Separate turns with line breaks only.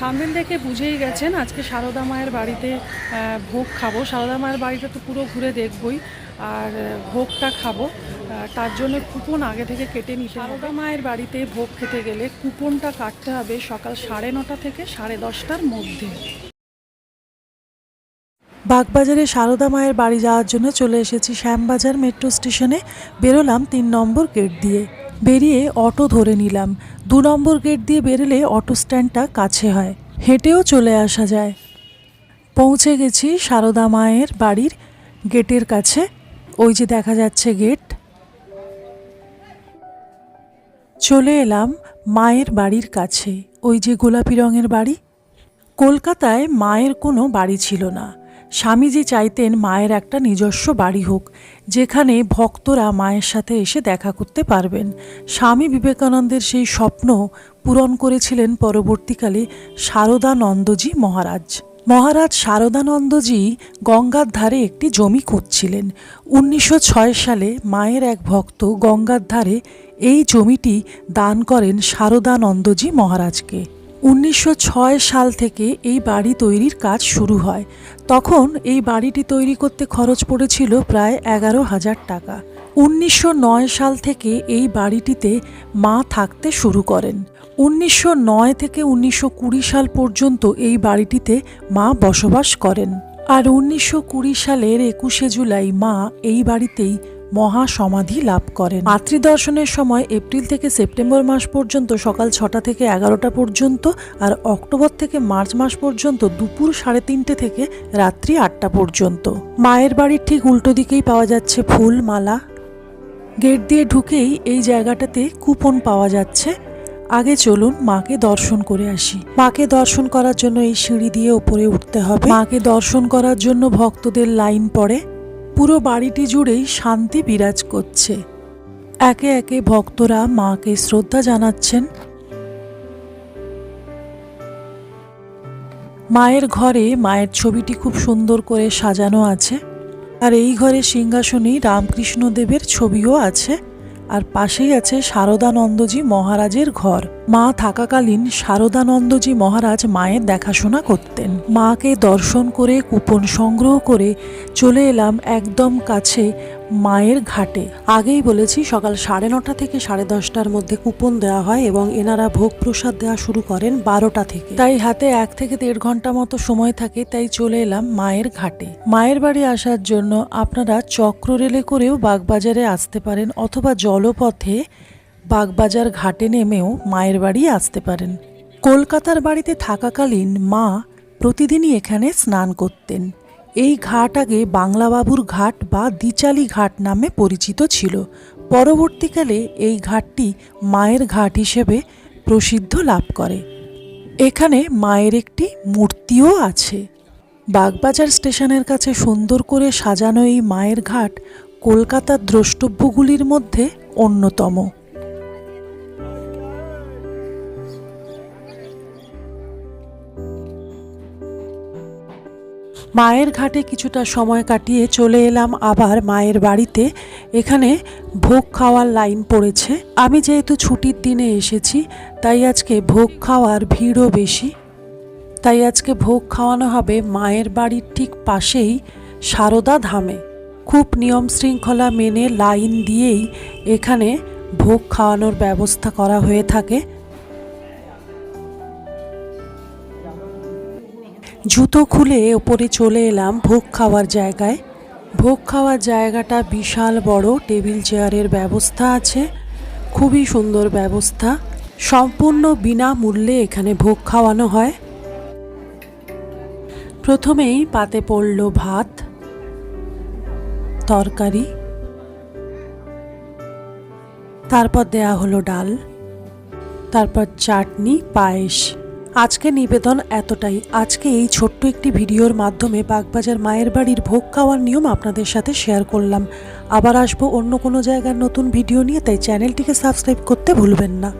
থামবেল দেখে বুঝেই গেছেন, আজকে সারদা মায়ের বাড়িতে ভোগ খাব। সারদা মায়ের বাড়িটা তো পুরো ঘুরে দেখবই, আর ভোগটা খাব। তার জন্য কুপন আগে থেকে কেটে নিতে সারদা মায়ের বাড়িতে ভোগ খেতে গেলে কুপনটা কাটতে হবে সকাল সাড়ে নটা থেকে সাড়ে দশটার মধ্যে।
বাগবাজারে সারদা মায়ের বাড়ি যাওয়ার জন্য চলে এসেছি শ্যামবাজার মেট্রো স্টেশনে। বেরোলাম তিন নম্বর গেট দিয়ে। বেরিয়ে অটো ধরে নিলাম। দু নম্বর গেট দিয়ে বেরোলে অটো স্ট্যান্ডটা কাছে হয়। হেঁটেও চলে আসা যায়। পৌঁছে গেছি সারদা মায়ের বাড়ির গেটের কাছে। ওই যে দেখা যাচ্ছে গেট। চলে এলাম মায়ের বাড়ির কাছে। ওই যে গোলাপি রঙের বাড়ি। কলকাতায় মায়ের কোনো বাড়ি ছিল না। স্বামীজি চাইতেন মায়ের একটা নিজস্ব বাড়ি হোক, যেখানে ভক্তরা মায়ের সাথে এসে দেখা করতে পারবেন। স্বামী বিবেকানন্দের সেই স্বপ্ন পূরণ করেছিলেন পরবর্তীকালে শারদানন্দজি মহারাজ। মহারাজ শারদানন্দজি গঙ্গার ধারে একটি জমি খুঁজছিলেন। উনিশশো ছয় সালে মায়ের এক ভক্ত গঙ্গার ধারে এই জমিটি দান করেন শারদানন্দজি মহারাজকে। উনিশশো ছয় সাল থেকে এই বাড়ি তৈরির কাজ শুরু হয়। তখন এই বাড়িটি তৈরি করতে খরচ পড়েছিল প্রায় এগারো হাজার টাকা। উনিশশো নয় সাল থেকে এই বাড়িটিতে মা থাকতে শুরু করেন। উনিশশো নয় থেকে উনিশশো কুড়ি সাল পর্যন্ত এই বাড়িটিতে মা বসবাস করেন। আর উনিশশো কুড়ি সালের একুশে জুলাই মা এই বাড়িতেই মহা সমাধি লাভ করেন। মাতৃদর্শনের সময় এপ্রিল থেকে সেপ্টেম্বর মাস পর্যন্ত সকাল ছটা থেকে এগারোটা পর্যন্ত আর অক্টোবর থেকে মার্চ মাস পর্যন্ত দুপুর সাড়ে তিনটে থেকে রাত্রি আটটা পর্যন্ত। মায়ের বাড়ির ঠিক উল্টো দিকেই পাওয়া যাচ্ছে ফুল, মালা। গেট দিয়ে ঢুকেই এই জায়গাটাতে কুপন পাওয়া যাচ্ছে। আগে চলুন মাকে দর্শন করে আসি। মাকে দর্শন করার জন্য এই সিঁড়ি দিয়ে উপরে উঠতে হবে। মাকে দর্শন করার জন্য ভক্তদের লাইন পড়ে। পুরো বাড়িটি জুড়েই শান্তি বিরাজ করছে। একে একে ভক্তরা মাকে শ্রদ্ধা জানাচ্ছেন। মায়ের ঘরে মায়ের ছবিটি খুব সুন্দর করে সাজানো আছে। আর এই ঘরে সিংহাসনেই রামকৃষ্ণদেবের ছবিও আছে। আর পাশেই আছে শারদানন্দজি মহারাজের ঘর। মা থাকাকালীন শারদানন্দজি মহারাজ মায়ের দেখাশোনা করতেন। মাকে দর্শন করে, কুপন সংগ্রহ করে চলে এলাম একদম কাছে মায়ের ঘাটে। আগেই বলেছি, সকাল সাড়ে নটা থেকে সাড়ে দশটার মধ্যে কুপন দেওয়া হয় এবং এনারা ভোগ প্রসাদ দেওয়া শুরু করেন বারোটা থেকে। তাই হাতে এক থেকে দেড় ঘণ্টা মতো সময় থাকে, তাই চলে এলাম মায়ের ঘাটে। মায়ের বাড়ি আসার জন্য আপনারা চক্র রেলে করেও বাগবাজারে আসতে পারেন অথবা জলপথে বাগবাজার ঘাটে নেমেও মায়ের বাড়ি আসতে পারেন। কলকাতার বাড়িতে থাকাকালীন মা প্রতিদিনই এখানে স্নান করতেন। এই ঘাট আগে বাংলাবাবুর ঘাট বা দ্বিচালি ঘাট নামে পরিচিত ছিল। পরবর্তীকালে এই ঘাটটি মায়ের ঘাট হিসেবে প্রসিদ্ধ লাভ করে। এখানে মায়ের একটি মূর্তিও আছে। বাগবাজার স্টেশনের কাছে সুন্দর করে সাজানো এই মায়ের ঘাট কলকাতার দ্রষ্টব্যগুলির মধ্যে অন্যতম। মায়ের ঘাটে কিছুটা সময় কাটিয়ে চলে এলাম আবার মায়ের বাড়িতে। এখানে ভোগ খাওয়ার লাইন পড়েছে। আমি যেহেতু ছুটির দিনে এসেছি, তাই আজকে ভোগ খাওয়ার ভিড়ও বেশি। তাই আজকে ভোগ খাওয়ানো হবে মায়ের বাড়ির ঠিক পাশেই সারদা ধামে। খুব নিয়ম শৃঙ্খলা মেনে লাইন দিয়েই এখানে ভোগ খাওয়ানোর ব্যবস্থা করা হয়ে থাকে। জুতো খুলে ওপরে চলে এলাম ভোগ খাওয়ার জায়গায়। ভোগ খাওয়ার জায়গাটা বিশাল বড়, টেবিল চেয়ারের ব্যবস্থা আছে, খুবই সুন্দর ব্যবস্থা। সম্পূর্ণ বিনামূল্যে এখানে ভোগ খাওয়ানো হয়। প্রথমেই পাতে পড়ল ভাত, তরকারি, তারপর দেয়া হলো ডাল, তারপর চাটনি, পায়েস। আজকে নিবেদন এতটাই। আজকে এই ছোট্ট একটি ভিডিওর মাধ্যমে বাগবাজার মায়ের বাড়ির ভোগ খাওয়ার নিয়ম আপনাদের সাথে শেয়ার করলাম। আবার আসব অন্য কোনো জায়গার নতুন ভিডিও নিয়ে, তাই চ্যানেলটিকে সাবস্ক্রাইব করতে ভুলবেন না।